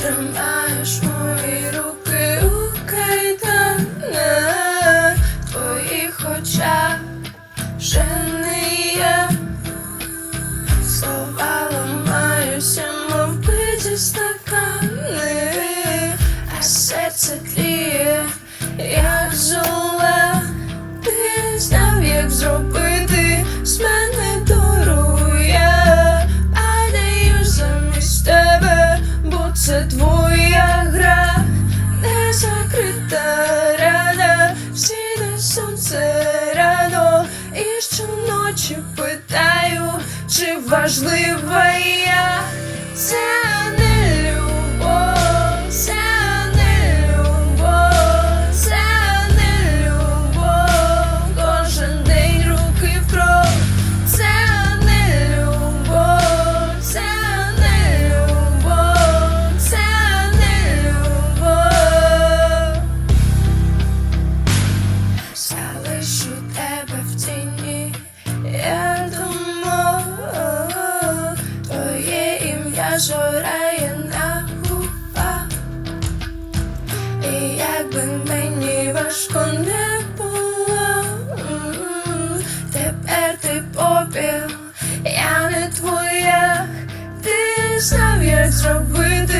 тримаєш мої руки у кайданах твоїх очах вже не я. Слова ламаюся, мов биті стакани, а серце тліє, це твоя гра, не закрита рана, сіде сонце рано, і щоночі питаю, чи важлива я, це зажореєна губа, і якби мені важко не було, тепер ти попіл, я не твоя, ти знав, як зробити.